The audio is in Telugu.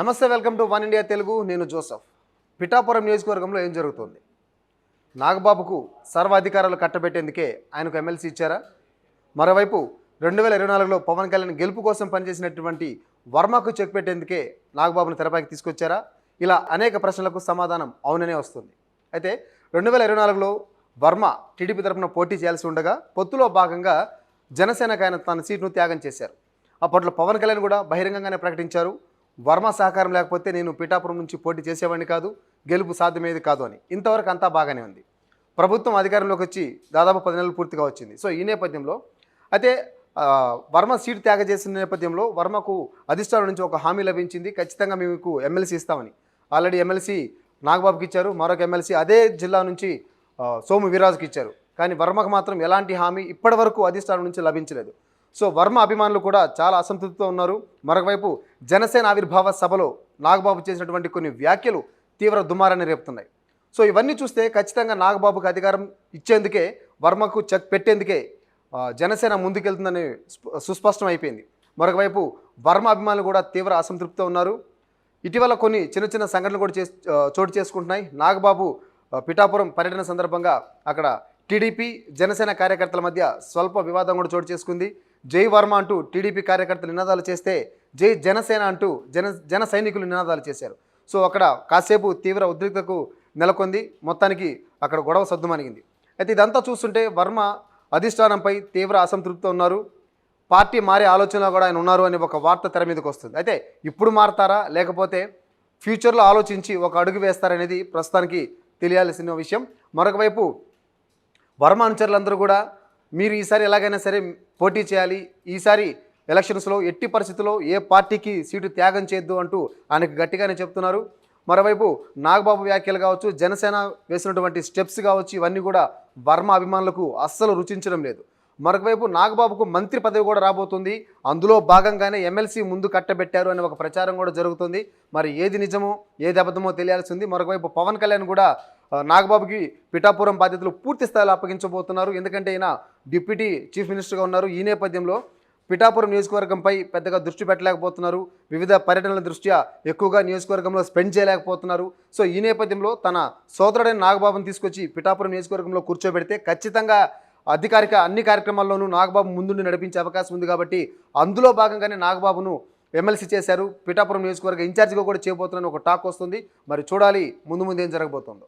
నమస్తే welcome to One India Telugu. నేను జోసఫ్. పిఠాపురం నియోజకవర్గంలో ఏం జరుగుతుంది? నాగబాబుకు సర్వాధికారాలు కట్టబెట్టేందుకే ఆయనకు ఎమ్మెల్సీ ఇచ్చారా? మరోవైపు రెండు వేల ఇరవై నాలుగులో పవన్ కళ్యాణ్ గెలుపు కోసం పనిచేసినటువంటి వర్మకు చెక్ పెట్టేందుకే నాగబాబును తెరపైకి తీసుకొచ్చారా? ఇలా అనేక ప్రశ్నలకు సమాధానం అవుననే వస్తుంది. అయితే రెండు వేల ఇరవై నాలుగులో వర్మ టీడీపీ తరఫున పోటీ చేయాల్సి ఉండగా పొత్తులో భాగంగా జనసేనకు ఆయన తన సీట్ను త్యాగం చేశారు. అప్పట్లో పవన్ కళ్యాణ్ కూడా బహిరంగంగానే ప్రకటించారు. వర్మ సహకారం లేకపోతే నేను పిఠాపురం నుంచి పోటీ చేసేవాడిని కాదు గెలుపు సాధ్యమేది కాదు అని. ఇంతవరకు అంతా బాగానే ఉంది. ప్రభుత్వం అధికారంలోకి వచ్చి దాదాపు పది నెలలు పూర్తిగా వచ్చింది. సో ఈ నేపథ్యంలో అయితే వర్మ సీటు త్యాగ చేసిన నేపథ్యంలో వర్మకు అధిష్టానం నుంచి ఒక హామీ లభించింది. ఖచ్చితంగా మీకు ఎమ్మెల్సీ ఇస్తామని. ఆల్రెడీ ఎమ్మెల్సీ నాగబాబుకి ఇచ్చారు. మరొక ఎమ్మెల్సీ అదే జిల్లా నుంచి సోము వీరాజుకి ఇచ్చారు. కానీ వర్మకు మాత్రం ఎలాంటి హామీ ఇప్పటివరకు అధిష్టానం నుంచి లభించలేదు. సో వర్మ అభిమానులు కూడా చాలా అసంతృప్తితో ఉన్నారు. మరొకవైపు జనసేన ఆవిర్భావ సభలో నాగబాబు చేసినటువంటి కొన్ని వ్యాఖ్యలు తీవ్ర దుమారాన్ని రేపుతున్నాయి. సో ఇవన్నీ చూస్తే ఖచ్చితంగా నాగబాబుకు అధికారం ఇచ్చేందుకే వర్మకు చెక్ పెట్టేందుకే జనసేన ముందుకెళ్తుందని సుస్పష్టం అయిపోయింది. మరొకవైపు వర్మ అభిమానులు కూడా తీవ్ర అసంతృప్తితో ఉన్నారు. ఇటీవల కొన్ని చిన్న చిన్న సంఘటనలు కూడా చేస్ చోటు చేసుకుంటున్నాయి. నాగబాబు పిఠాపురం పర్యటన సందర్భంగా అక్కడ టీడీపీ జనసేన కార్యకర్తల మధ్య స్వల్ప వివాదం కూడా చోటు చేసుకుంది. జై వర్మ అంటూ టీడీపీ కార్యకర్తలు నినాదాలు చేస్తే జై జనసేన అంటూ జన జన సైనికులు నినాదాలు చేశారు. సో అక్కడ కాసేపు తీవ్ర ఉద్రిక్తకు నెలకొంది. మొత్తానికి అక్కడ గొడవ సద్దుమణిగింది అయితే ఇదంతా చూస్తుంటే వర్మ అధిష్టానంపై తీవ్ర అసంతృప్తి ఉన్నారు. పార్టీ మారే ఆలోచనలో కూడా ఆయన ఉన్నారు అని ఒక వార్త తెర మీదకి వస్తుంది. అయితే ఇప్పుడు మారతారా? లేకపోతే ఫ్యూచర్లో ఆలోచించి ఒక అడుగు వేస్తారనేది ప్రస్తుతానికి తెలియాల్సిన విషయం. మరొక వైపు వర్మ అనుచరులందరూ కూడా మీరు ఈసారి ఎలాగైనా సరే పోటీ చేయాలి. ఈసారి ఎలక్షన్స్లో ఎట్టి పరిస్థితుల్లో ఏ పార్టీకి సీటు త్యాగం చేయొద్దు అంటూ ఆయనకు గట్టిగానే చెప్తున్నారు. మరోవైపు నాగబాబు వ్యాఖ్యలు కావచ్చు జనసేన వేసినటువంటి స్టెప్స్ కావచ్చు ఇవన్నీ కూడా వర్మ అభిమానులకు అస్సలు రుచించడం లేదు. మరొకవైపు నాగబాబుకు మంత్రి పదవి కూడా రాబోతుంది. అందులో భాగంగానే ఎమ్మెల్సీ ముందు కట్టబెట్టారు అనే ఒక ప్రచారం కూడా జరుగుతుంది. మరి ఏది నిజమో ఏది అబద్ధమో తెలియాల్సింది మరొకవైపు పవన్ కళ్యాణ్ కూడా నాగబాబుకి పిఠాపురం బాధ్యతలు పూర్తి స్థాయిలో అప్పగించబోతున్నారు. ఎందుకంటే ఈయన డిప్యూటీ చీఫ్ మినిస్టర్గా ఉన్నారు. ఈ నేపథ్యంలో పిఠాపురం నియోజకవర్గంపై పెద్దగా దృష్టి పెట్టలేకపోతున్నారు. వివిధ పర్యటనల దృష్ట్యా ఎక్కువగా నియోజకవర్గంలో స్పెండ్ చేయలేకపోతున్నారు. సో ఈ నేపథ్యంలో తన సోదరుడైన నాగబాబును తీసుకొచ్చి పిఠాపురం నియోజకవర్గంలో కూర్చోబెడితే ఖచ్చితంగా అధికారిక అన్ని కార్యక్రమాల్లోనూ నాగబాబు ముందుండి నడిపించే అవకాశం ఉంది కాబట్టి అందులో భాగంగానే నాగబాబును ఎమ్మెల్సీ చేశారు. పిఠాపురం నియోజకవర్గ ఇన్ఛార్జిగా కూడా చేయబోతున్నారని ఒక టాక్ వస్తుంది. మరి చూడాలి ముందు ముందు ఏం జరగబోతుందో.